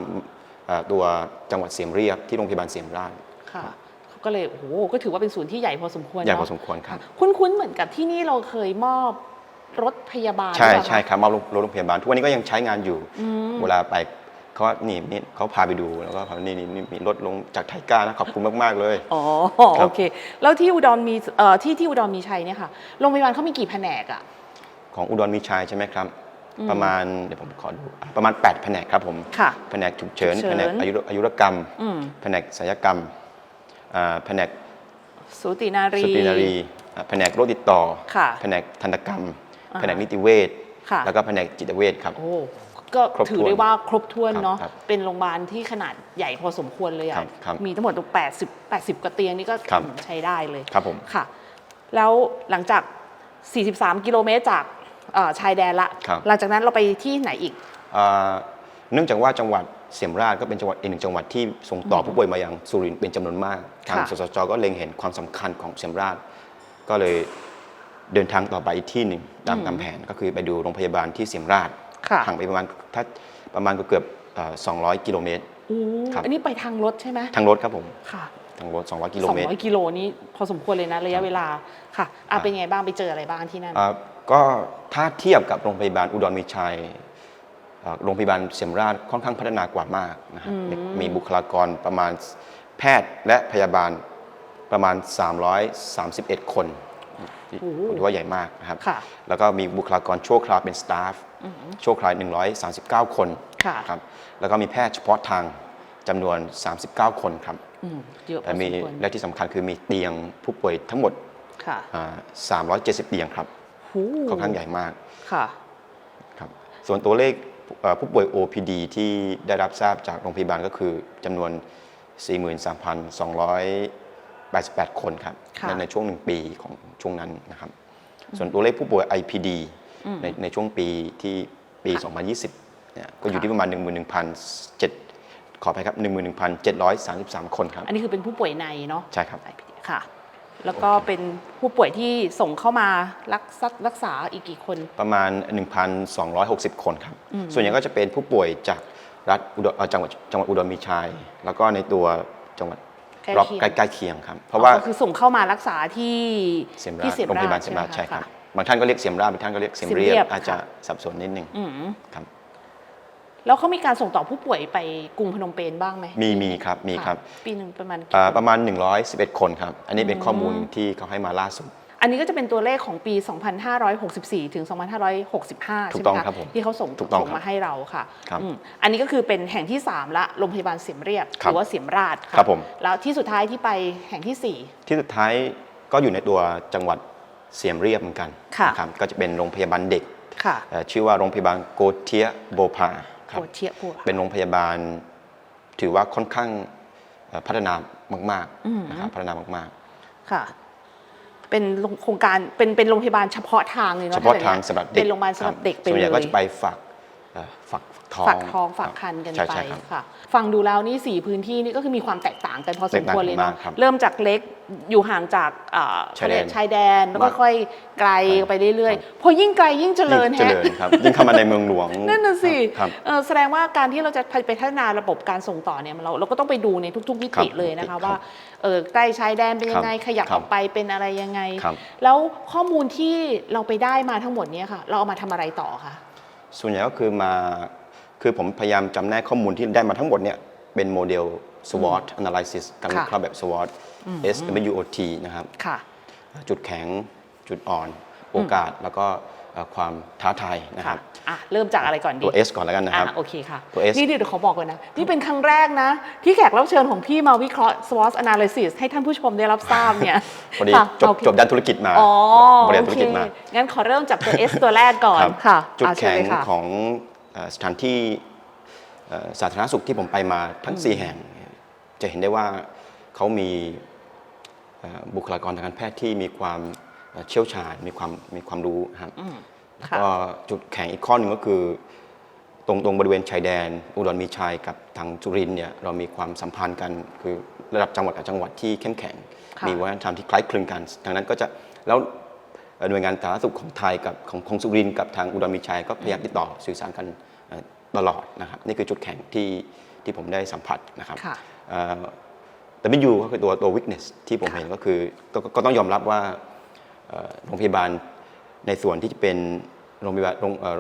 Speaker 2: เอ่อตัวจังหวัดเสียมเรียบที่โรงพยาบาลเสียมราช
Speaker 1: ค่ะเขาก็เลยโอ้โหก็ถือว่าเป็นศูนย์ที่ใหญ่พอสมควร
Speaker 2: ใหญ่
Speaker 1: เนะ
Speaker 2: พอสมควรครับ
Speaker 1: คุ้นๆเหมือนกับที่นี่เราเคยมอบ รถพยาบาล
Speaker 2: ใช่
Speaker 1: หรือเปล่า
Speaker 2: ใช่
Speaker 1: คะ
Speaker 2: ครับมอบโรงพยาบาล ทุกวันนี้ก็ยังใช้งานอยู่เวลาไปเขาว่านี่นี่เขาพาไปดูแล้วก็พานี่นี่นี่มีรถลงจากไทก้านะขอบคุณมาก ๆ เลย
Speaker 1: อ๋อ
Speaker 2: ครับ
Speaker 1: โอเค แล้วที่อุดรมีเอ่อที่ที่อุดรมีชัยเนี่ยค่ะโรงพยาบาลเขามีกี่แผนกอะ
Speaker 2: ของอุดรมีชัยใช่ไหมครับ ประมาณเดี๋ยวผมขอดูอะประมาณ 8 แผนกครับผม
Speaker 1: ค่ะ
Speaker 2: แผนกฉุกเฉิน
Speaker 1: ฉุกเฉิน
Speaker 2: แผนกอายุรอายุรกรรม
Speaker 1: อืม
Speaker 2: แผนกศัลยกรรมอ่าแผนก
Speaker 1: สูตินารี
Speaker 2: สตรีนารีอะแผนกโรคติดต่อ
Speaker 1: ค่ะ
Speaker 2: แผนกทันตกรรม
Speaker 1: อ่า
Speaker 2: แผนกนิติเวช
Speaker 1: ค่ะ
Speaker 2: แล้วก็แผนกจิตเวชครับ
Speaker 1: โอ้ก็
Speaker 2: ครบถ้วน
Speaker 1: ถือได้ว่าครบถ้วนเนาะ
Speaker 2: ครับ
Speaker 1: เป็นโรงพยาบาลที่ขนาดใหญ่พอสมควรเลย
Speaker 2: ครั
Speaker 1: อะ
Speaker 2: บครับ
Speaker 1: มีทั้งหมด80 80กว่าเตียงนี่ก็
Speaker 2: ครับ
Speaker 1: ใช้ได้เลย
Speaker 2: ครับผม
Speaker 1: ค่ะ แล้วหลังจาก 43 กิโลเมตรจากเอ่อชายแดนละ
Speaker 2: ครับ
Speaker 1: หลังจากนั้นเราไปที่ไหนอีก
Speaker 2: อ่าเนื่องจากว่าจังหวัดเสียมราชก็เป็นจังหวัดอีกหนึ่งจังหวัดที่ส่งต่อผู้ป่วยมายังสุรินทร์เป็นจำนวนมาก ทาง
Speaker 1: ค่ะ
Speaker 2: สสจก็เล็งเห็นความสำคัญของเสียมราช ก็เลย เดินทางต่อไปอีกที่หนึ่งตามตามแผนก็คือไปดูโรงพยาบาลที่เสียมราช
Speaker 1: ค่ะ
Speaker 2: ห่างไปประมาณถ้าประมาณเกือบเอ่อ200กิโลเมตร
Speaker 1: โอ้
Speaker 2: ครับ
Speaker 1: อันนี้ไปทางรถใช่ไหม
Speaker 2: ทางรถครับผม
Speaker 1: ค่ะ
Speaker 2: ทางรถ200กิโล
Speaker 1: สอง
Speaker 2: เมตร
Speaker 1: ร้อยกิโลนี้พอสมควรเลยนะระยะเวลาค่ะอะ
Speaker 2: อะ
Speaker 1: เป็นไงบ้างไปเจออะไรบ้างที่นั่น
Speaker 2: อ่าก็ถ้าเทียบกับโรงพยาบาลอุดรมีชัยอ่าโรงพยาบาลเสียมราชค่อนข้างพัฒนากว่ามากนะครับมีมีบุคลากรประมาณแพทย์และพยาบาลประมาณ 331 คน ถือว่าใหญ่มากนะครับ
Speaker 1: ค่ะ
Speaker 2: แล้วก็มีบุคลากรชั่วคราวเป็นสตาฟชั่วคราว 139 คน
Speaker 1: ค่ะ
Speaker 2: ครับ แล้วก็มีแพทย์เฉพาะทางจำนวน 39 คนครับ
Speaker 1: อืมเยอะพ
Speaker 2: แต่
Speaker 1: อส
Speaker 2: มี
Speaker 1: มควร
Speaker 2: และที่สำคัญคือมีเตียงผู้ป่วยทั้งหมด
Speaker 1: ค่ะ
Speaker 2: อ่า370 เตียงครับ
Speaker 1: หู
Speaker 2: ค่อนข้างใหญ่มาก
Speaker 1: ค่ะ
Speaker 2: ครับ ส่วนตัวเลขเอ่อผู้ป่วย OPD ที่ได้รับทราบจากโรงพยาบาลก็คือจำนวน 43,288 คนครับ
Speaker 1: ค่ะ
Speaker 2: ในในช่วงหนึ่งปีของช่วงนั้นนะครับ ส่วนตัวเลขผู้ป่วย IPD ในในช่วงปีที่ปี 2020เนี่ยก็อยู่ที่ประมาณ 11,700ขออภัยครับ 11,733 คนครับ
Speaker 1: อันนี้คือเป็นผู้ป่วยในเนาะ
Speaker 2: ใช่ครับ
Speaker 1: IPD ค่ะ แล้วก็เป็นผู้ป่วยที่ส่งเข้ามารักษารักษาอีกกี่คน
Speaker 2: ประมาณ 1,260 คนครับ ส่วนใหญ่ก็จะเป็นผู้ป่วยจากรัฐอุดรเอ่อจังหวัดจังหวัดอุดรมีชัย แล้วก็ในตัวจังหวัด
Speaker 1: ใกล้
Speaker 2: รอบ
Speaker 1: เคียง
Speaker 2: ใกล้ใกล้เคียงครับ เพราะว่า
Speaker 1: อ๋อคือส่งเข้ามารักษาที่
Speaker 2: เสียมรา
Speaker 1: ที่
Speaker 2: ช
Speaker 1: เสียม
Speaker 2: โรงพยาบาล
Speaker 1: ราช
Speaker 2: เสียมราช
Speaker 1: ไห
Speaker 2: ใช่ครับะบางท่านก็เรียกเสียมราชบางท่านก็เรียกเสียม
Speaker 1: เสียม
Speaker 2: เรี
Speaker 1: เรี
Speaker 2: ย
Speaker 1: ย
Speaker 2: บ บอาจจะ
Speaker 1: ค่ะ
Speaker 2: สับสนนิดนึง
Speaker 1: อืม
Speaker 2: ครับ
Speaker 1: แล้วเขามีการส่งต่อผู้ป่วยไปกรุงพนมเปญบ้างไหม
Speaker 2: มีมีครับมีครับะ
Speaker 1: ปีหนึ่งประมาณกี่
Speaker 2: อ่า
Speaker 1: คน
Speaker 2: ประมาณ 111 คนครับ อันนี้เป็นข้อมูลที่เขาให้มาล่าสุด
Speaker 1: อันนี้ก็จะเป็นตัวเลขของปี 2564 ถึง 2565
Speaker 2: ถู
Speaker 1: ใช่
Speaker 2: ก
Speaker 1: ไหม
Speaker 2: ต้อง
Speaker 1: คะ
Speaker 2: ครับผม
Speaker 1: ที่เขาส่ง
Speaker 2: ถูกต้อง
Speaker 1: ส่ง
Speaker 2: ครับ
Speaker 1: มาให้เราค่ะ
Speaker 2: ครับ
Speaker 1: อืมอันนี้ก็คือเป็นแห่งที่ 3 ละโรงพยาบาลเสียมเรียบ
Speaker 2: ครับ
Speaker 1: หรือว่าเสียมราชค่ะ
Speaker 2: ครับผม
Speaker 1: แล้วที่สุดท้ายที่ไปแห่งที่
Speaker 2: ที่สุดท้ายก็อยู่ในตัวจังหวัดเสียมเรียบเหมือนกัน
Speaker 1: ค่ะ
Speaker 2: นะครับก็จะเป็นโรงพยาบาลเด็ก
Speaker 1: 4 ค่ะ
Speaker 2: เอ่อชื่อว่าโรงพยาบาลโกเทียโบพาครับ
Speaker 1: โปวดเทียปัว
Speaker 2: เป็นโรงพยาบาลถือว่าค่อนข้างเอ่อพัฒนามาก
Speaker 1: อืม
Speaker 2: ๆนะครับพัฒนามาก
Speaker 1: ค่ะ เป็นโครงการเป็นเป็นโรงพยาบาลเฉพาะทางเลย
Speaker 2: ๆ
Speaker 1: เนาะ
Speaker 2: เฉพาะ
Speaker 1: ถ้
Speaker 2: ทาง
Speaker 1: อย่
Speaker 2: สำหรับเด็ก
Speaker 1: เป็นโรงพยาบาลสำหรับเด็ก
Speaker 2: ค
Speaker 1: ไป
Speaker 2: ส่วน
Speaker 1: เล
Speaker 2: ใหญ่ก็
Speaker 1: ย
Speaker 2: จะไปฝักเอ่อฝักท้อง
Speaker 1: ฝากท้องฝากคันกัน
Speaker 2: ใช่
Speaker 1: ไป
Speaker 2: ใช่ครับ
Speaker 1: ค่ะ ฟังดูแล้วนี่สี่พื้นที่นี่ก็คือมีความแตกต่างกันพอสมควรเลย
Speaker 2: แตกต่าง
Speaker 1: เนาะ
Speaker 2: มากครับ
Speaker 1: เริ่มจากเล็ก อยู่ห่างจากอ่า
Speaker 2: ชายแดน
Speaker 1: ชายแดนแล้วก็
Speaker 2: มาก
Speaker 1: ค่อยไกลไปเรื่อย
Speaker 2: ครับ
Speaker 1: ๆพอยิ่งไกลยิ่งเจริญ
Speaker 2: ยิ่งเจ
Speaker 1: แฮะ
Speaker 2: ริญครับยิ่งเข้ามาในเมืองหลวง
Speaker 1: นั่นน่ะสิ
Speaker 2: ครับ
Speaker 1: เออแสดงว่าการที่เราจะไปพัฒนาระบบการส่งต่อเนี่ยเราเราก็ต้องไปดูในทุกๆมิติ
Speaker 2: ครับ
Speaker 1: เลยนะคะ
Speaker 2: ครับ
Speaker 1: ว่าเออใกล้ชายแดนเป็นยังไง
Speaker 2: ครับ
Speaker 1: ขยับ
Speaker 2: ครั
Speaker 1: อบอกไปเป็นอะไรยังไง
Speaker 2: ครับ
Speaker 1: แล้วข้อมูลที่เราไปได้มาทั้งหมดเนี้ค่ะ เราเอามาทำอะไรต่อคะ
Speaker 2: ส่วนใหญ่ก็คือมาคือผมพยายามจำแนกข้อมูลที่ได้มาทั้งหมดเนี่ย เป็นโมเดล SWOT analysis การวิเคราะห์แบบ SWOT SWOT นะครับ
Speaker 1: ค่ะ
Speaker 2: จุดแข็งจุดอ่อน โอกาสแล้วก็เอ่อความท้าทายนะค
Speaker 1: ค่ะ
Speaker 2: รับ
Speaker 1: อะเริ่มจากอะไรก่อนดี
Speaker 2: ตัว S ก่อนแล้วกันนะครับ
Speaker 1: อะโอเคค่ะ
Speaker 2: ตัว S
Speaker 1: นี่เดี๋ยวขอบอกก่อนนะ นี่เป็นครั้งแรกนะ ที่แขกรับเชิญของพี่มาวิเคราะห์ SWOT analysis ให้ท่านผู้ชมได้รับทราบเนี่ย
Speaker 2: พอดี
Speaker 1: ค่ะ
Speaker 2: จบ
Speaker 1: โอเค
Speaker 2: จบด้านธุรกิจมา
Speaker 1: อ๋อบ
Speaker 2: ริหาร
Speaker 1: โอ
Speaker 2: ธุร
Speaker 1: เค
Speaker 2: กิจมา
Speaker 1: งั้นขอเริ่มจากตัว S ตัวแรกก่อน
Speaker 2: ครับ
Speaker 1: ค่ะ
Speaker 2: จุด
Speaker 1: อะเชิญ
Speaker 2: แข็ง
Speaker 1: เลยค่ะ
Speaker 2: ของเอ่อสถานที่เอ่อ สาธารณสุขที่ผมไปมาทั้ง 4 แห่ง จะเห็นได้ว่าเขามีเอ่อบุคลากรทางการแพทย์ที่มีความเอ่อเชี่ยวชาญมีความมีความรู้ครับแล้ว
Speaker 1: ค่ะ
Speaker 2: ก็จุดแข็งอีกข้อหนึ่งก็คือ ตรงตรงบริเวณชายแดน อุดรมีชัยกับทางจุรินทร์เนี่ยเรามีความสัมพันธ์กันคือระดับจังหวัดกับจังหวัดที่เข้มแข็ง
Speaker 1: ค่ะ
Speaker 2: มีวัฒนธรรมที่คล้ายคลึงกันดังนั้นก็จะแล้วเอ่อหน่วยงานสาธารณสุขของไทยกับของของสุรินทร์กับทางอุดรมีชัยก็พยายามติดต่อสื่อสารกันเอ่อ ตลอดนะครับนี่คือจุดแข็งที่ที่ผมได้สัมผัสนะครับ
Speaker 1: ค่ะ
Speaker 2: เอ่อแต่ไม่อยู่ก็คือตัวตัว weakness ที่ผมเห็นก็คือก็ก็ต้องยอมรับว่าเอ่อโรงพยาบาลในส่วนที่จะเป็นโรงพยาบาลโรงเอ่อ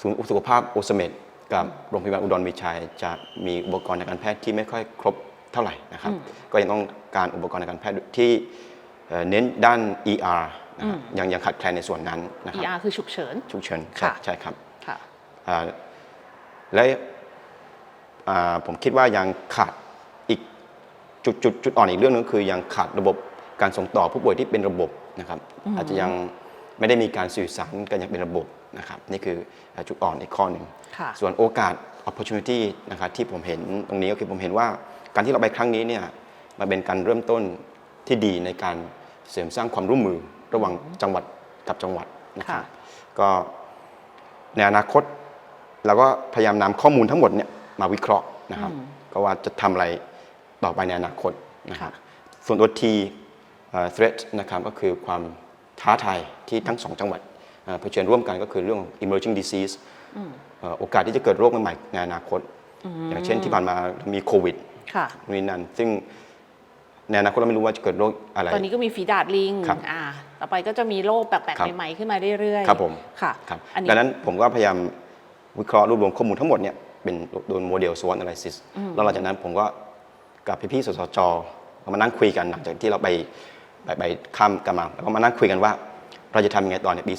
Speaker 2: ศูนย์สุขภาพโอสเมดกับโรงพยาบาลอุดรมีชัยจะมีอุปกรณ์ทางการแพทย์ที่ไม่ค่อยครบเท่าไหร่นะครับ ก็ยังต้องการอุปกรณ์ทางการแพทย์ที่เอ่อเน้นด้าน ER นะครับยังยังขาดแคลนในส่วนนั้นนะครับ
Speaker 1: ER คือฉุกเฉิน
Speaker 2: ฉุกเฉินใช่
Speaker 1: ค่ะ
Speaker 2: ใช่ครับ
Speaker 1: ค่ะ
Speaker 2: อ่า และอ่าผมคิดว่ายังขาดอีกจุดจุดจุดอ่อนอีกเรื่องหนึงคือยังขาดระบบการส่งต่อผู้ป่วยที่เป็นระบบนะครับ อาจจะยังไม่ได้มีการสื่อสารกันอย่างเป็นระบบนะครับ นี่คือจุดอ่อนอีกข้อหนึ่ง
Speaker 1: ค่ะ
Speaker 2: ส่วนโอกาส opportunity นะครับที่ผมเห็นตรงนี้ก็คือผมเห็นว่าการที่เราไปครั้งนี้เนี่ยมันเป็นการเริ่มต้นที่ดีในการเสริมสร้างความร่วมมือระหว่างจังหวัดกับจังหวัดนะครับ
Speaker 1: ค่ะ
Speaker 2: ก็ในอนาคต เราก็พยายามนำข้อมูลทั้งหมดเนี่ยมาวิเคราะห์นะครับ
Speaker 1: อืม
Speaker 2: ก็ว่าจะทำอะไรต่อไปในอนาคตนะครับ
Speaker 1: ค่ะ
Speaker 2: ส่วนตัว T เอ่อ threat นะครับก็คือความท้าทายที่ทั้งสองจังหวัดเอ่อเผชิญร่วมกันก็คือเรื่อง emerging disease เอ่อโอกาสที่จะเกิดโรคใหม่ๆในอนาคต อย่างเช่นที่ผ่านมามีโควิด
Speaker 1: ค่ะ
Speaker 2: นู่นนนั่นซึ่งในอนาคตเราไม่รู้ว่าจะเกิดโรคอะไร
Speaker 1: ตอนนี้ก็มีฝีดาดลิง
Speaker 2: ครับ
Speaker 1: อ่าต่อไปก็จะมีโรคแปลก
Speaker 2: ครับ
Speaker 1: ๆใหม่ๆขึ้นมาเรื่อยๆ
Speaker 2: ครับผม
Speaker 1: ค่ะ
Speaker 2: ครับ
Speaker 1: อันนี้
Speaker 2: ดังนั้นผมก็พยายาม วิเคราะห์รวบรวมข้อมูลทั้งหมดเนี่ยเป็นโดยโมเดล SWOT analysis แล้วหลังจากนั้นผมก็กับพี่ๆสสจก็มานั่งคุยกันหลังจากที่เราไปไปไปข้ามกันมาแล้วก็มานั่งคุยกันว่าเราจะทำยังไงต่อในปี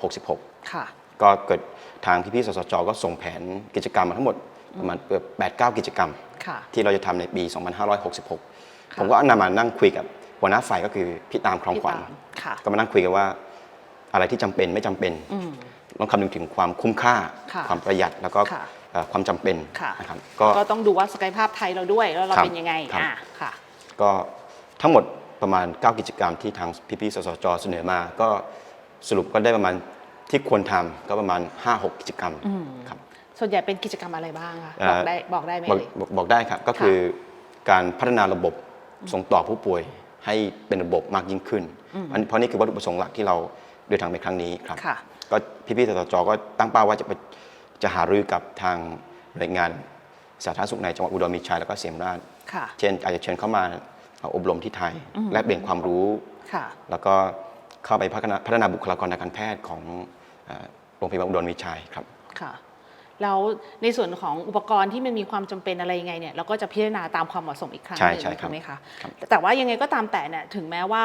Speaker 2: 2566
Speaker 1: ค่ะ
Speaker 2: ก็เกิดทางพี่ๆสสจก็ส่งแผนกิจกรรมมาทั้งหมดประมาณเกือบ8 9 กิจกรรม
Speaker 1: ค่ะ
Speaker 2: ที่เราจะทำในปี 2566 ผมก็นำมานั่งคุยกับหัวหน้าฝ่ายก็คือพี่ตามคลองขวัญ
Speaker 1: พี่ตามค่ะ
Speaker 2: ก็มานั่งคุยกันว่าอะไรที่จำเป็นไม่จำเป็น
Speaker 1: อืม
Speaker 2: ต้องคำนึงถึงความคุ้มค่า
Speaker 1: ค่ะ
Speaker 2: ความประหยัดแล้วก็
Speaker 1: ค่ะ
Speaker 2: เอ่อความจำเป็น
Speaker 1: ค่ะ
Speaker 2: นะครับก็
Speaker 1: ก็ต้องดูว่าศักยภาพไทยเราด้วยแล้วเรา
Speaker 2: ครับ
Speaker 1: เป็นยังไง
Speaker 2: ครับ
Speaker 1: อ่าค่ะ
Speaker 2: ก็ทั้งหมดประมาณ 9 กิจกรรมที่ทางพี่ๆ สสจ เสนอมา ก็สรุปก็ได้ประมาณที่ควรทำก็ประมาณ 5-6 กิจกรรมครับ
Speaker 1: ส่วนใหญ่เป็นกิจกรรมอะไรบ้างคะ
Speaker 2: เอ่
Speaker 1: บ
Speaker 2: อ
Speaker 1: อกได้บอกได้ไหม
Speaker 2: บอก
Speaker 1: เอ่ย
Speaker 2: บอกบอกได้ครับก็คือการพัฒนาระบบส่งต่อผู้ป่วยให้เป็นระบบมากยิ่งขึ้นอันเพราะนี่คือวัตถุประสงค์หลักที่เราเดินทางไปครั้งนี้ครับ
Speaker 1: ค่ะ
Speaker 2: ก็พี่ๆสสจก็ตั้งเป้าว่าจะไปจะหารือกับทางหน่วยงานสาธารณสุขในจังหวัดอุดรมีชัยแล้วก็เสียมราช
Speaker 1: ค่ะ
Speaker 2: เช่นอาจจะเชิญเข้ามาเอาอบรมที่ไทย แลกเปลี่ยนความรู้
Speaker 1: ค่ะ
Speaker 2: แล้วก็เข้าไปพัฒนาพัฒนาบุคลากรทางการแพทย์ของเอ่อโรงพยาบาลอุดรมีชัยครับ
Speaker 1: ค่ะแล้วในส่วนของอุปกรณ์ที่มันมีความจำเป็นอะไรยังไงเนี่ยเราก็จะพิจารณาตามความเหมาะสมอีกครั้งห
Speaker 2: ใช่
Speaker 1: นึ่ง
Speaker 2: ใช่ครับ
Speaker 1: ถูกไหมคะ
Speaker 2: ครับ
Speaker 1: แต่ว่ายังไงก็ตามแต่เนี่ยถึงแม้ว่า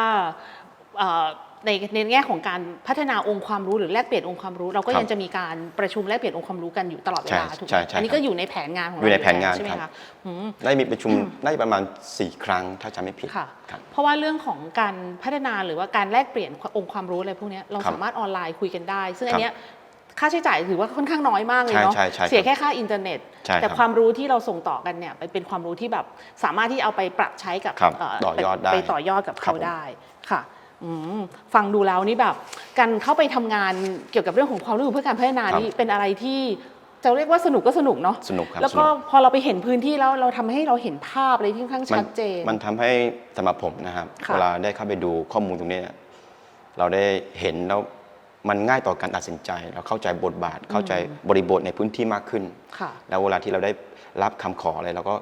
Speaker 1: เอ่อ ในในแง่ของการพัฒนาองค์ความรู้หรือแลกเปลี่ยนองค์ความรู้ เราก็
Speaker 2: ครับ
Speaker 1: ยังจะมีการประชุมแลกเปลี่ยนองค์ความรู้กันอยู่ตลอดเวลา
Speaker 2: ใช่
Speaker 1: ถูกไห
Speaker 2: ใช่
Speaker 1: ม
Speaker 2: ใช่
Speaker 1: อันนี้
Speaker 2: ครับ
Speaker 1: ก็อยู่ในแผนงานของ
Speaker 2: อยู่
Speaker 1: เรา
Speaker 2: ในแผนงาน
Speaker 1: ใช่ไหม
Speaker 2: ครั
Speaker 1: คะ
Speaker 2: บ
Speaker 1: อืม
Speaker 2: ได้มีประชุมได้ประมาณ 4 ครั้งถ้าจำไม่ผิด
Speaker 1: ค่ะ
Speaker 2: ครับ
Speaker 1: เพราะว่าเรื่องของการพัฒนาหรือว่าการแลกเปลี่ยนองค์ความรู้อะไรพวกเนี้ยเรา
Speaker 2: ครับ
Speaker 1: สามารถออนไลน์คุยกันได้ ซึ่ง
Speaker 2: ครับ
Speaker 1: อันเนี้ยค่าใช้จ่ายถือว่าค่อนข้างน้อยมากเลยเนาะ
Speaker 2: ใช่ใช่ใช่
Speaker 1: เสียแค่ค่าอินเทอร์เน็ต
Speaker 2: ใช่ครับ
Speaker 1: แต่ความรู้ที่เราส่งต่อกันเนี่ยเป็นความรู้ที่แบบสามารถที่เอาไปปรับใช้กับ
Speaker 2: ครับ
Speaker 1: เต่
Speaker 2: อยอด
Speaker 1: ไป
Speaker 2: ได้
Speaker 1: ไปต่อยอดกับ
Speaker 2: ครั
Speaker 1: เขา
Speaker 2: บผม
Speaker 1: ได้ค่ะอืม ฟังดูแล้วนี่แบบ การเข้าไปทำงานเกี่ยวกับเรื่องของความรู้เพื่อการพัฒนา
Speaker 2: ครับ
Speaker 1: นี่เป็นอะไรที่จะเรียกว่าสนุกก็สนุกเนาะ
Speaker 2: สนุกครับ
Speaker 1: แล้วก็
Speaker 2: สนุ
Speaker 1: พอเราไปเห็นพื้นที่แล้วเราทำให้เราเห็นภาพอะไรที่ค่อนข้าง
Speaker 2: มั
Speaker 1: ชัดเจน
Speaker 2: มันทำให้สำหรับผมนะครับ
Speaker 1: ค่ะ
Speaker 2: เวลาได้เข้าไปดูข้อมูลตรงเนี้ยเราได้เห็นแล้วมันง่ายต่อการตัดสินใจ เราเข้าใจบทบาทเข้าใจบริบทในพื้นที่มากขึ้น
Speaker 1: ค่ะ
Speaker 2: แล้วเวลาที่เราได้รับคำขออะไรเราก็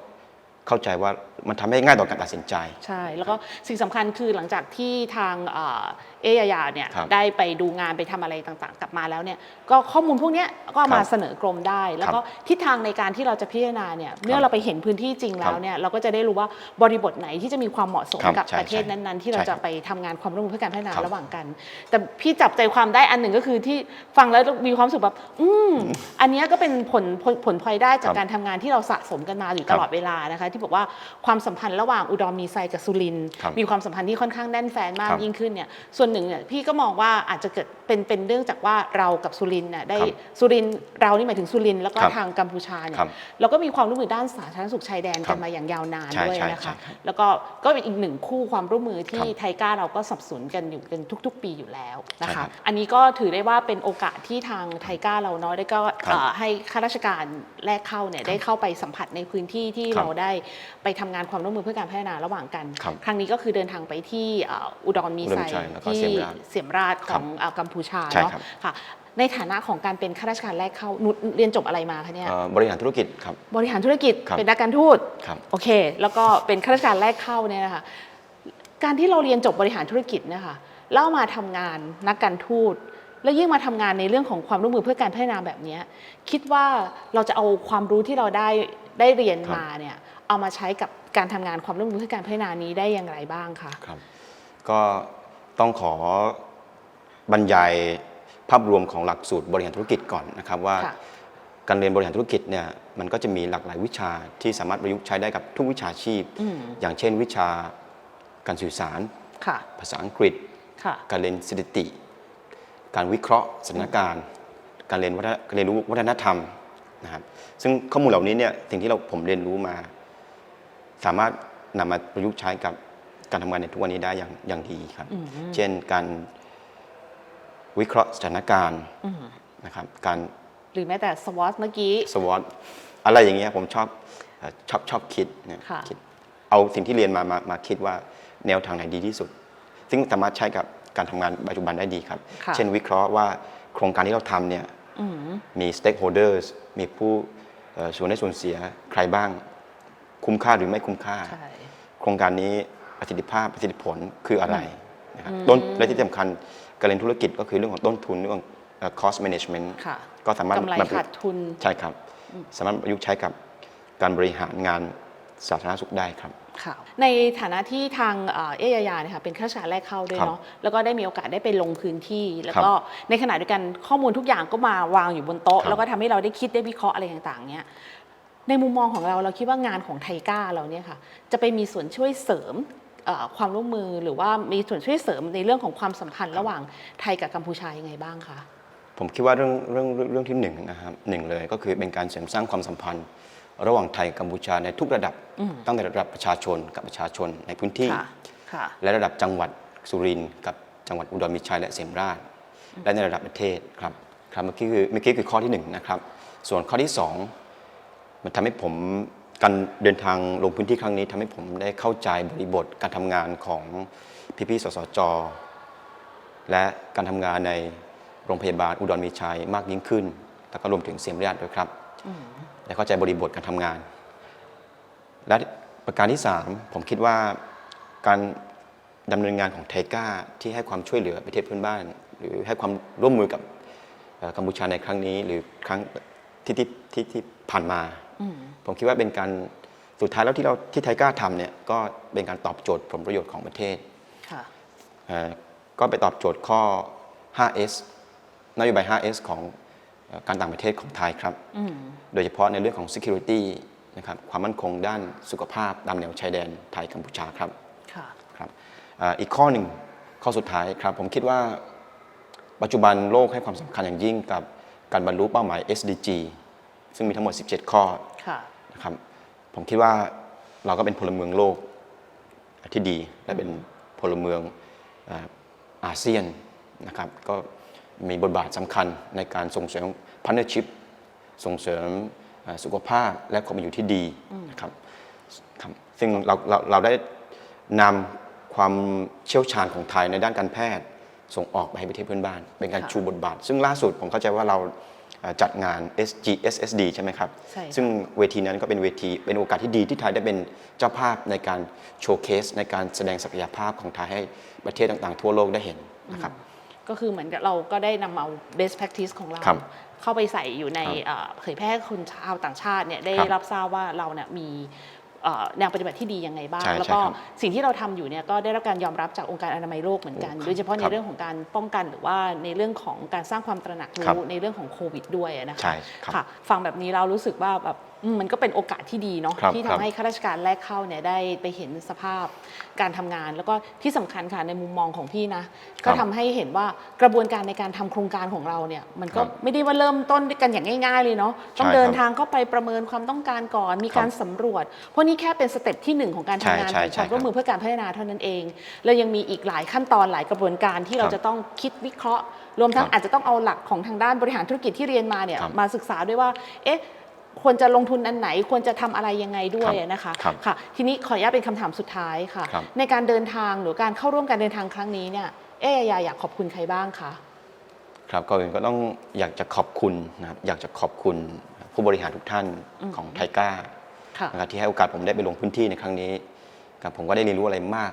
Speaker 2: เข้าใจว่า มันทำให้ง่ายต่อการตัดสินใจ
Speaker 1: ใช่ แล้วก็สิ่งสำคัญคือหลังจากที่ทางเอ่อเอยายาเนี่ย
Speaker 2: ครับ
Speaker 1: ได้ไปดูงานไปทำอะไรต่างๆ กลับมาแล้วเนี่ยก็ข้อมูลพวกเนี้ยก็เอามา
Speaker 2: ครับ
Speaker 1: เสนอกรมได้ แล้วก็ทิศทางในการที่เราจะพิจารณาเนี่ยเมื่อเราไปเห็นพื้นที่จริงแล้วเนี่ยเราก็จะได้รู้ว่าบริบทไหนที่จะมีความเหมาะสม
Speaker 2: ครับ
Speaker 1: กับ
Speaker 2: ใช่
Speaker 1: ประเทศ
Speaker 2: ใช่
Speaker 1: นั้นๆ ที่เรา
Speaker 2: ใช่ครั
Speaker 1: จะ
Speaker 2: บ
Speaker 1: ไปทำงานความร่วมมือเพื่อการพัฒนา
Speaker 2: ครับ
Speaker 1: ระหว่างกัน แต่พี่จับใจความได้อันหนึ่งก็คือที่ฟังแล้วมีความรู้สึกแบบอืมอันเนี้ยก็เป็นผลผลผลพลอยได้จา
Speaker 2: ค
Speaker 1: ก
Speaker 2: รับ
Speaker 1: การทำงานที่เราสะสมกันมาอยู่
Speaker 2: ค
Speaker 1: ต
Speaker 2: รับ
Speaker 1: ลอดเวลานะคะที่บอกว่าความสัมพันธ์ระหว่างอุดรมีไซกับสุรินทร์
Speaker 2: ครับ
Speaker 1: มีความสัมพันธ์ที่ค่อนข้างแน่นแฟนมาก
Speaker 2: ครับ
Speaker 1: ยิ่งขึ้นเนี่ยส่วนหนึ่งเนี่ยพี่ก็มองว่าอาจจะเกิดเป็นเป็นเรื่องจากว่าเรากับสุรินทร์เนี่ยได้
Speaker 2: ครับ
Speaker 1: สุรินทร์เรานี่หมายถึงสุรินทร์แล้วก็
Speaker 2: ครับ
Speaker 1: ทางกัมพูชาเนี่
Speaker 2: ครั
Speaker 1: ย
Speaker 2: บ
Speaker 1: เราก็มีความร่วมมือด้านสาธารณสุขชายแดน
Speaker 2: ครั
Speaker 1: กัน
Speaker 2: บ
Speaker 1: มาอย่างยาวนาน
Speaker 2: ใช่
Speaker 1: ด้วย
Speaker 2: ใช่
Speaker 1: นะคะ
Speaker 2: ใช่ครับ
Speaker 1: แล้วก็ก็เป็นอีกหนึ่งคู่ความร่วมมือที่
Speaker 2: ครับ
Speaker 1: ไทก้าเราก็สนับสนุนกันอยู่เป็นทุก ๆ ปีอยู่แล้วนะ
Speaker 2: ใช่ครั
Speaker 1: คะ
Speaker 2: บ
Speaker 1: อันนี้ก็ถือได้ว่าเป็นโอกาสที่ทางไทก้าเราเนาะได้ก็
Speaker 2: ครับ
Speaker 1: เอ่อให้ข้าราชการแรกเข้าเนี่ยได้เข้าไปสัมผัสในพื้นที่ที่
Speaker 2: ครับ
Speaker 1: เราได้ไปทำงานความร่วมมือเพื่อการพัฒนาระหว่างกัน
Speaker 2: ครับ
Speaker 1: ครั้งนี้ก็คือเดินทางไปที่เอ่ออุดรมี
Speaker 2: อุด
Speaker 1: ไซ
Speaker 2: รมีชัยแล้วก็
Speaker 1: ที่
Speaker 2: เสียมราช
Speaker 1: เสียมราชของเอ่อกัมพูชา
Speaker 2: ใช่
Speaker 1: เนาะ
Speaker 2: ครับ
Speaker 1: ค่ะในฐานะของการเป็นข้าราชการแรกเข้าหนูเรียนจบอะไรมาคะเนี่ย
Speaker 2: เอ่อบริหารธุรกิจครับ
Speaker 1: บริหารธุรกิจ
Speaker 2: ครับ
Speaker 1: เป็นนักการทูต
Speaker 2: ครับ
Speaker 1: โอเค แล้วก็เป็นข้าราชการแรกเข้าเนี่ยนะคะ การที่เราเรียนจบบริหารธุรกิจเนี่ยค่ะแล้วมาทำงานนักการทูต แล้วยิ่งมาทำงานในเรื่องของความร่วมมือเพื่อการพัฒนาแบบเนี้ยคิดว่าเราจะเอาความรู้ที่เราได้ได้เรียน
Speaker 2: ครับ
Speaker 1: มาเนี่ยเอามาใช้กับ การทำงานความร่วมมือเพื่อการพัฒนานี้ได้อย่างไรบ้างคะ
Speaker 2: ครับ ก็ต้องขอบรรยายภาพรวมของหลักสูตรบริหารธุรกิจก่อนนะครับว่า
Speaker 1: ค่ะ
Speaker 2: การเรียนบริหารธุรกิจเนี่ยมันก็จะมีหลากหลายวิชาที่สามารถประยุกต์ใช้ได้กับทุกวิชาชีพ
Speaker 1: อืม
Speaker 2: อย่างเช่น วิชาการสื่อสาร
Speaker 1: ค่ะ
Speaker 2: ภาษาอังกฤษ
Speaker 1: ค่ะ
Speaker 2: การเรียนสถิติ การวิเคราะห์สถานการณ์ การเรียนวัฒนการเรียนรู้วัฒนธรรมนะครับ ซึ่งข้อมูลเหล่านี้เนี่ยสิ่งที่เราผมเรียนรู้มา สามารถนำมาประยุกต์ใช้กับการทำงานในทุกวันนี้ได้อย่างอย่างดีครับ
Speaker 1: อืม
Speaker 2: เช่นการวิเคราะห์สถานการณ์
Speaker 1: อืม
Speaker 2: นะครับ การ
Speaker 1: หรือแม้แต่สวอตเมื่อกี้
Speaker 2: สวอตอะไรอย่างเงี้ยผมชอบเอ่อชอบชอบคิดเนี่ย
Speaker 1: ค่ะ
Speaker 2: คิดเอาสิ่งที่เรียนมามามาคิดว่าแนวทางไหนดีที่สุด ซึ่งสามารถใช้กับการทำงานปัจจุบันได้ดีครับ
Speaker 1: ค่ะ
Speaker 2: เช่นวิเคราะห์ว่าโครงการที่เราทำเนี่ย
Speaker 1: อืม
Speaker 2: มี stakeholders มีผู้เอ่อส่วนได้ส่วนเสียใครบ้าง คุ้มค่าหรือไม่คุ้มค่า
Speaker 1: ใช่
Speaker 2: โครงการนี้ประสิทธิภาพประสิทธิผลคืออะไรนะครับต้นและที่สำคัญการเรียนธุรกิจก็คือเรื่องของต้นทุนเรื่องของเอ่อ cost management
Speaker 1: ค่ะ
Speaker 2: ก็สามารถ
Speaker 1: กำไร
Speaker 2: มาประยุกต์
Speaker 1: ขาดทุน
Speaker 2: ใช่ครับ สามารถประยุกต์ใช้กับการบริหารงานสาธารณสุขได้ครับ
Speaker 1: ค่ะในฐานะที่ทางเอ่อเอยายาเนี่ยค่ะเป็นข้าราชการแรกเข้าด้วย
Speaker 2: ครับ
Speaker 1: เนาะแล้วก็ได้มีโอกาสได้ไปลงพื้นที่ แล้วก็ในขณะเดียวกันข้อมูลทุกอย่างก็มาวางอยู่บนโต๊ะ
Speaker 2: ครับ
Speaker 1: แล้วก็ทำให้เราได้คิดได้วิเคราะห์อะไรต่างๆเนี่ย ในมุมมองของเราเราคิดว่างานของไทก้าเราเนี่ยค่ะจะไปมีส่วนช่วยเสริมเอ่อความร่วมมือหรือว่ามีส่วนช่วยเสริมในเรื่องของความสัมพันธ์ระหว่างไทยกับกัมพูชายังไงบ้างคะ
Speaker 2: ผมคิดว่าเรื่องเรื่องเรื่องเรื่องที่หนึ่งนะครับหนึ่งเลยก็คือเป็นการเสริมสร้างความสัมพันธ์ ระหว่างไทยกับกัมพูชาในทุกระดับตั้งแต่ระดับประชาชนกับประชาชนในพื้นที่
Speaker 1: ค่ะค่ะ
Speaker 2: และระดับจังหวัดสุรินทร์กับจังหวัดอุดรมีชัยและเสียมราช และในระดับประเทศครับครับเมื่อกี้คือเมื่อกี้คือข้อที่หนึ่งนะครับส่วนข้อที่สอง มันทำให้ผมการเดินทางลงพื้นที่ครั้งนี้ทำให้ผมได้เข้าใจบริบทการทำงานของพี่ๆสสจ และการทำงานในโรงพยาบาลอุดรมีชัยมากยิ่งขึ้น แล้วก็รวมถึงเสียมราชด้วยครับและเข้าใจบริบทการทำงาน และประการที่ 3 ผมคิดว่าการดำเนินงานของไทก้าที่ให้ความช่วยเหลือประเทศเพื่อนบ้าน หรือให้ความร่วมมือกับกัมพูชาในครั้งนี้ หรือครั้งที่ที่ที่ผ่านมา ผมคิดว่าเป็นการสุดท้ายแล้วที่เราที่ไทก้าทำเนี่ยก็เป็นการตอบโจทย์ผลประโยชน์ของประเทศ
Speaker 1: ค่ะ
Speaker 2: เอ่อก็ไปตอบโจทย์ข้อ 5S นโยบาย 5S ของเอ่อการต่างประเทศของไทยครับ โดยเฉพาะในเรื่องของ security นะครับความมั่นคงด้านสุขภาพตามแนวชายแดนไทยกัมพูชาครับ
Speaker 1: ค่ะ
Speaker 2: ครับเอ่ออีกข้อหนึ่งข้อสุดท้ายครับผมคิดว่าปัจจุบันโลกให้ความสำคัญอย่างยิ่งกับการบรรลุเป้าหมาย SDG ซึ่งมีทั้งหมด 17 ข้อ
Speaker 1: ค่ะ
Speaker 2: นะครับผมคิดว่าเราก็เป็นพลเมืองโลกที่ดีและเป็นพลเมืองเอ่ออาเซียนนะครับก็มีบทบาทสำคัญในการส่งเสริม partnership ส่งเสริมเอ่อสุขภาพและความเป็นอยู่ที่ดีนะครับครับซึ่งเราเราเราได้นำความเชี่ยวชาญของไทยในด้านการแพทย์ส่งออกไปให้ประเทศเพื่อนบ้าน เป็นการ
Speaker 1: ค่ะ
Speaker 2: ชูบทบาท ซึ่งล่าสุดผมเข้าใจว่าเราเอ่อ จัดงาน SGSSD ใช่ไหมครับ
Speaker 1: ใช่ค่ะ
Speaker 2: ซึ่งเวทีนั้นก็เป็นเวทีเป็นโอกาสที่ดีที่ไทยได้เป็นเจ้าภาพในการโชว์เคส ในการแสดงศักยภาพของไทยให้ประเทศต่างๆ ทั่วโลกได้เห็นนะครับ
Speaker 1: ก็คือเหมือนกับเราก็ได้นำเอา best practice ของเรา
Speaker 2: ครับ
Speaker 1: เข้าไปใส่อยู่ใน
Speaker 2: ครับ
Speaker 1: เอ่อเผยแพร่ให้คนชาวต่างชาติเนี่ยได้
Speaker 2: ครับ
Speaker 1: รับทราบว่าเราเนี่ยมีเอ่อ แนวปฏิบัติที่ดียังไงบ้าง
Speaker 2: ใช่
Speaker 1: แล้วก็
Speaker 2: ใช่ครับ
Speaker 1: สิ่งที่เราทำอยู่เนี่ยก็ได้รับการยอมรับจากองค์การอนามัยโลกเหมือนกัน
Speaker 2: ครับ
Speaker 1: โดยเฉพาะใน
Speaker 2: ครับ
Speaker 1: เรื่องของการป้องกันหรือว่าในเรื่องของการสร้างความตระหนัก
Speaker 2: ครับ
Speaker 1: รู้ในเรื่องของโควิดด้วยนะคะ
Speaker 2: ใช่ครับ
Speaker 1: ค่ะฟังแบบนี้เรารู้สึกว่าแบบอื มมันก็เป็นโอกาสที่ดีเนาะ
Speaker 2: ครับ
Speaker 1: ที่
Speaker 2: ครั
Speaker 1: ทำ
Speaker 2: บ
Speaker 1: ให้ข้าราชการแรกเข้าเนี่ยได้ไปเห็นสภาพการทำงาน แล้วก็ที่สำคัญค่ะในมุมมองของพี่นะ ก็ทำให้เห็นว่ากระบวนการในการทำโครงการของเราเนี่ยมันก็
Speaker 2: ครับ
Speaker 1: ไม่ได้ว่าเริ่มต้นด้วยกันอย่างง่าย ๆ เลยเนาะต้อง
Speaker 2: ใช่
Speaker 1: เดิน
Speaker 2: ครับ
Speaker 1: ทางเข้าไปประเมินความต้องการก่อน มี
Speaker 2: ครับ
Speaker 1: การสำรวจเพราะนี่แค่เป็นสเต็ปที่หนึ่งของการทำงาน
Speaker 2: ใช่
Speaker 1: ของ
Speaker 2: ใช่
Speaker 1: ความร่วม
Speaker 2: ใช่ครับ
Speaker 1: มือเพื่อการพัฒนาเท่านั้นเองแล้วยังมีอีกหลายขั้นตอนหลายกระบวนการที่เรา
Speaker 2: ครับ
Speaker 1: จะต้องคิดวิเคราะห์ รวมทั้ง
Speaker 2: ครับ
Speaker 1: อาจจะต้องเอาหลักของทางด้านบริหารธุรกิจที่เรียนมาเนี่ย
Speaker 2: ครับ
Speaker 1: มาศึกษาด้วยว่าเอ๊ะ ควรจะลงทุนอันไหนควรจะทำอะไรยังไงด้วยนะคะ
Speaker 2: ครับ
Speaker 1: ค่ะ ทีนี้ขออนุญาตเป็นคำถามสุดท้ายค่ะ
Speaker 2: ครับ
Speaker 1: ในการเดินทางหรือการเข้าร่วมการเดินทางครั้งนี้เนี่ยเอ๊ะยายอยากขอบคุณใครบ้างคะ
Speaker 2: ครับก่อนอื่นก็ต้องอยากจะขอบคุณนะครับอยากจะขอบคุณผู้บริหารทุกท่านของไทก้า
Speaker 1: ค่ะ
Speaker 2: นะครับที่ให้โอกาสผมได้ไปลงพื้นที่ในครั้งนี้ครับผมก็ได้เรียนรู้อะไรมาก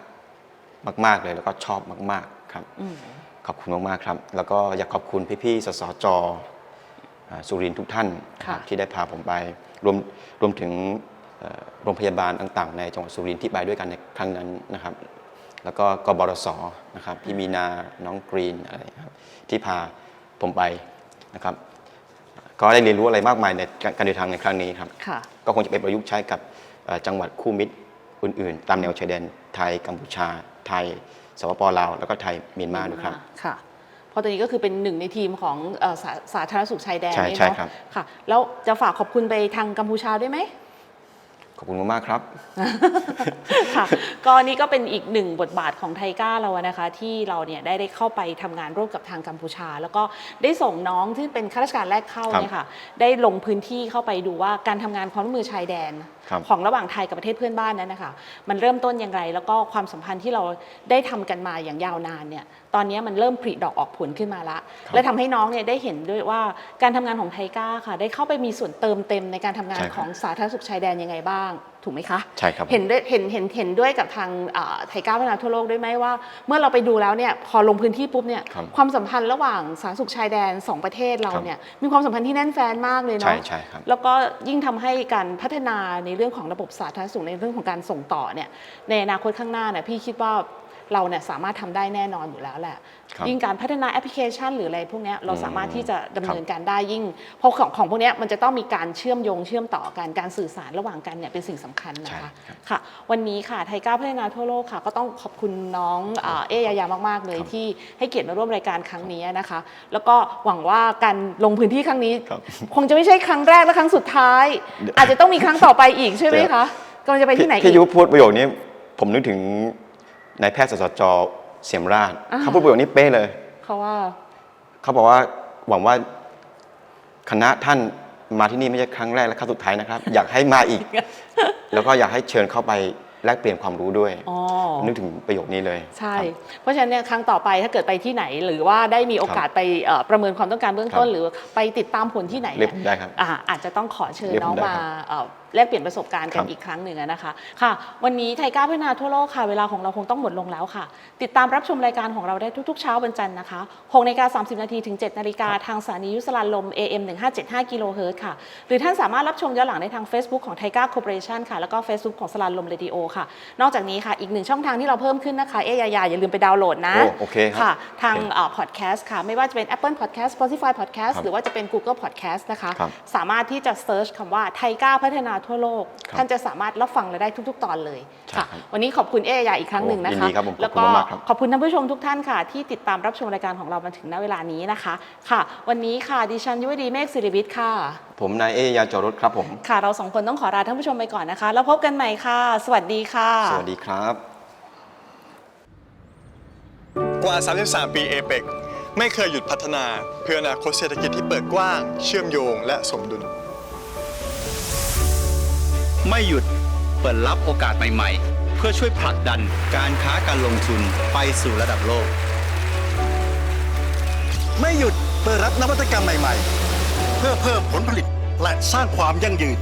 Speaker 2: มาก ๆเลยแล้วก็ชอบมาก ๆครับ ขอบคุณมากๆครับ แล้วก็อยากขอบคุณพี่ๆสสจอ่า สุรินทร์ทุกท่านนะครับ
Speaker 1: ค่ะ
Speaker 2: ที่ได้พาผมไป รวมรวมถึงเอ่อโรงพยาบาลต่างๆ ในจังหวัดสุรินทร์ที่ไปด้วยกันในครั้งนั้นนะครับ แล้วก็กบรสนะครับพี่มีนาน้องกรีนอะไรครับที่พาผมไปนะครับ ก็ได้เรียนรู้อะไรมากมายในการเดินทางในครั้งนี้ครับ
Speaker 1: ค่ะ
Speaker 2: ก็คงจะไปประยุกต์ใช้กับเอ่อจังหวัดคู่มิตรอื่นๆ ตามแนวชายแดนไทยกัมพูชา ไทยสปปลาว แล้วก็ไทยเมียนมาด้วยครับ
Speaker 1: ค่ะ เพราะตัวนี้ก็คือเป็นหนึ่งในทีมของเอ่อสาสาธารณสุขชายแดน
Speaker 2: ใช่
Speaker 1: นี่
Speaker 2: ใช่
Speaker 1: เนาะ
Speaker 2: ครับ
Speaker 1: ค่ะ แล้วจะฝากขอบคุณไปทางกัมพูชาด้วยไหม
Speaker 2: ขอบคุณมากๆครับ
Speaker 1: ค่ะก็นี่ก็เป็นอีกหนึ่งบทบาทของไทก้าเราอะนะคะ ที่เราเนี่ยได้ได้เข้าไปทำงานร่วมกับทางกัมพูชา แล้วก็ได้ส่งน้องที่เป็นข้าราชการแรกเข้า
Speaker 2: ครับ
Speaker 1: เนี่ยค่ะ ได้ลงพื้นที่เข้าไปดูว่าการทำงานความร่วมมือชายแดน
Speaker 2: ครับ
Speaker 1: ของระหว่างไทยกับประเทศเพื่อนบ้านนั้นนะคะมันเริ่มต้นอย่างไร แล้วก็ความสัมพันธ์ที่เราได้ทำกันมาอย่างยาวนานเนี่ยตอนนี้มันเริ่มผลิดอกออกผลขึ้นมาละ
Speaker 2: ครับ
Speaker 1: และทำให้น้องเนี่ยได้เห็นด้วยว่าการทำงานของไทก้าค่ะ ได้เข้าไปมีส่วนเติมเต็มในการทำงาน
Speaker 2: ใช่ครับ
Speaker 1: ของสาธารณสุขชายแดนยังไงบ้าง ถูกไหมคะ
Speaker 2: ใช่ครับ
Speaker 1: เห็นด้วยเห็นเห็นเห็นด้วยกับทางเอ่อไทก้าพัฒนาทั่วโลกด้วยไหมว่า เมื่อเราไปดูแล้วเนี่ยพอลงพื้นที่ปุ๊บเนี่ย
Speaker 2: ครับ
Speaker 1: ความสัมพันธ์ระหว่างสาธารณสุขชายแดนสองประเทศเรา
Speaker 2: ครับ
Speaker 1: เนี่ยมีความสัมพันธ์ที่แน่นแฟนมากเลย
Speaker 2: ใช่
Speaker 1: เนาะ
Speaker 2: ใช่ครับ
Speaker 1: แล้วก็ยิ่งทำให้การพัฒนาในเรื่องของระบบสาธารณสุขในเรื่องของการส่งต่อเนี่ยในอนาคตข้างหน้าเนี่ยพี่คิดว่า เราเนี่ยสามารถทำได้แน่นอนอยู่แล้วแหละ
Speaker 2: ครับ
Speaker 1: ยิ่งการพัฒนาแอปพลิเคชัน หรืออะไรพวกเนี้ยเรา
Speaker 2: อืม
Speaker 1: สามารถที่จะดำเนิน
Speaker 2: ครับ
Speaker 1: การได้ยิ่ง เพราะของของพวกเนี้ยมันจะต้องมีการเชื่อมโยงเชื่อมต่อกันการสื่อสารระหว่างกันเนี่ยเป็นสิ่งสำคัญนะ
Speaker 2: ใช่
Speaker 1: คะ
Speaker 2: ครับ
Speaker 1: ค่ะ วันนี้ค่ะไทก้าพัฒนาทั่วโลกค่ะ ก็ต้องขอบคุณน้องเอ่อเอยายามากๆ เลย
Speaker 2: ครับ
Speaker 1: ที่ให้เกียรติมาร่วมรายการครั้งนี้นะคะ แล้วก็หวังว่าการลงพื้นที่ครั้งนี้
Speaker 2: ครับ
Speaker 1: คงจะไม่ใช่ครั้งแรกและครั้งสุดท้าย อาจจะต้องมีครั้งต่อไปอีกใช่ไหมคะกำลังจะไปที่ไหน
Speaker 2: พี่
Speaker 1: อีก
Speaker 2: ยุพูดประโยคนี้ผมนึกถึง นายแพทย์สสจเสียมราช
Speaker 1: อ่า
Speaker 2: เขาพูดประโยคนี้เป๊ะเลย
Speaker 1: เขาว่า
Speaker 2: เขาบอกว่าหวังว่าคณะท่านมาที่นี่ไม่ใช่ครั้งแรกและครั้งสุดท้ายนะครับ อยากให้มาอีก แล้วก็อยากให้เชิญเข้าไปแลกเปลี่ยนความรู้ด้วย
Speaker 1: อ๋อ
Speaker 2: นึกถึงประโยคนี้เลย
Speaker 1: ใช่
Speaker 2: ครับ
Speaker 1: เพราะฉะนั้นเนี่ยครั้งต่อไปถ้าเกิดไปที่ไหน หรือว่าได้มีโอกาสไปเอ่อประเมินความต้องการเบื้องต้น
Speaker 2: ครับ
Speaker 1: หรือไปติดตามผลที่ไหน
Speaker 2: เรียก
Speaker 1: เนี่ย
Speaker 2: ผมได้ครับ
Speaker 1: อ่าอาจจะต้องขอเชิญ
Speaker 2: เรียก
Speaker 1: น้อง
Speaker 2: ผมได้
Speaker 1: มา
Speaker 2: ครับ
Speaker 1: เอ่อ แลกเปลี่ยนประสบการณ์กัน
Speaker 2: ครับ
Speaker 1: อีกครั้งหนึ่งอะนะคะค่ะ วันนี้ไทยก้าวพัฒนาทั่วโลกค่ะ เวลาของเราคงต้องหมดลงแล้วค่ะ ติดตามรับชมรายการของเราได้ทุกๆ เช้าวันจันทร์นะคะ6นาฬิกา30 นาทีถึง 7 นาฬิกาทางสถานียุสลานลม AM 1575กิโลเฮิรตซ์ค่ะ หรือท่านสามารถรับชมย้อนหลังได้ทาง Facebook ของไทก้าคอร์ปอเรชันค่ะ แล้วก็ Facebook ของสลานลมเรดิโอค่ะ นอกจากนี้ค่ะ อีกหนึ่งช่องทางที่เราเพิ่มขึ้นนะคะ เอ๊ยายาอย่าลืมไปดาวน์โหลดนะ
Speaker 2: โอ้โอเคครับ
Speaker 1: ค่ะ ทาง
Speaker 2: โอเค
Speaker 1: พอดแคสต์ค่ะ ไม่ว่าจะเป็น Apple Podcast Spotify Podcast
Speaker 2: ครับ
Speaker 1: หรือว่าจะเป็น Google Podcast นะคะ
Speaker 2: ครับ
Speaker 1: สามารถที่จะเซิร์ชคำว่าไทก้าพัฒนาทั่วโลก
Speaker 2: ครับ
Speaker 1: ท่านจะสามารถรับฟังเราได้ทุก ๆ ตอนเลย
Speaker 2: ใช่
Speaker 1: ค่ะ
Speaker 2: ครับ
Speaker 1: วันนี้ขอบคุณเอยายาอีกครั้งหนึ่งนะ
Speaker 2: โอ้ยิ
Speaker 1: คะ
Speaker 2: นดีครับผมขอบคุณ
Speaker 1: แล้วก็
Speaker 2: มากๆครับ
Speaker 1: ขอบคุณท่านผู้ชมทุกท่านค่ะ ที่ติดตามรับชมรายการของเรามาถึงณเวลานี้นะคะ ค่ะ วันนี้ค่ะดิฉันยุวดีเมฆศิริวิทย์ค่ะ
Speaker 2: ผมนายเอยาจอรถครับผม
Speaker 1: ค่ะ เราสองคนต้องขอลาท่านผู้ชมไปก่อนนะคะ แล้วพบกันใหม่ค่ะ สวัสดีค่ะ
Speaker 2: สวัสดีครับ
Speaker 3: กว่า 33 ปีเอเปกไม่เคยหยุดพัฒนาเพื่ออนาคตเศรษฐกิจที่เปิดกว้าง เชื่อมโยงและสมดุล
Speaker 4: ไม่หยุดเปิดรับโอกาสใหม่ๆ เพื่อช่วยผลักดันการค้าการลงทุนไปสู่ระดับโลก
Speaker 5: ไม่หยุดเปิดรับนวัตกรรมใหม่ๆ เพื่อเพิ่มผลผลิตและสร้างความยั่งยืน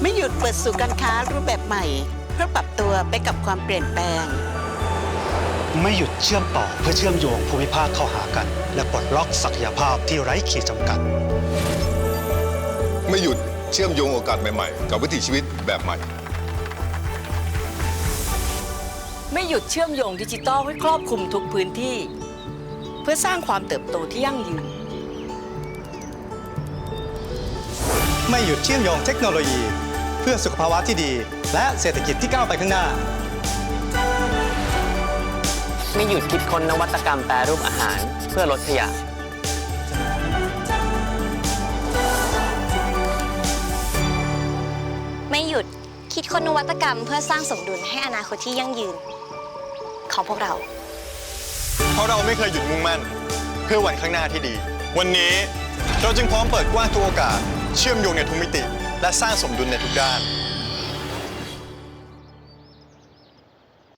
Speaker 6: ไม่หยุดเปิดสู่การค้ารูปแบบใหม่ เพื่อปรับตัวไปกับความเปลี่ยนแปลง
Speaker 5: ไม่หยุดเชื่อมต่อเพื่อเชื่อมโยงภูมิภาคเข้าหากัน และปลดล็อกศักยภาพที่ไร้ขีดจำกัด
Speaker 7: ไม่หยุด เชื่อมโยงโอกาสใหม่ๆ กับวิถีชีวิตแบบใหม่
Speaker 6: ไม่หยุดเชื่อมโยงดิจิทัลให้ครอบคลุมทุกพื้นที่ เพื่อสร้างความเติบโตที่ยั่งยืน
Speaker 5: ไม่หยุดเชื่อมโยงเทคโนโลยี เพื่อสุขภาวะที่ดี และเศรษฐกิจที่ก้าวไปข้างหน้า
Speaker 8: ไม่หยุดคิดค้นนวัตกรรมแปรรูปอาหารเพื่อลดขยะ
Speaker 9: คนนวัตกรรมเพื่อสร้างสมดุลให้อนาคตที่ยั่งยืน ของพวกเรา
Speaker 3: เพราะเราไม่เคยหยุดมุ่งมั่น เพื่อวันข้างหน้าที่ดี วันนี้เราจึงพร้อมเปิดกว้างทุกโอกาส เชื่อมโยงในทุกมิติ และสร้างสมดุลในทุกด้าน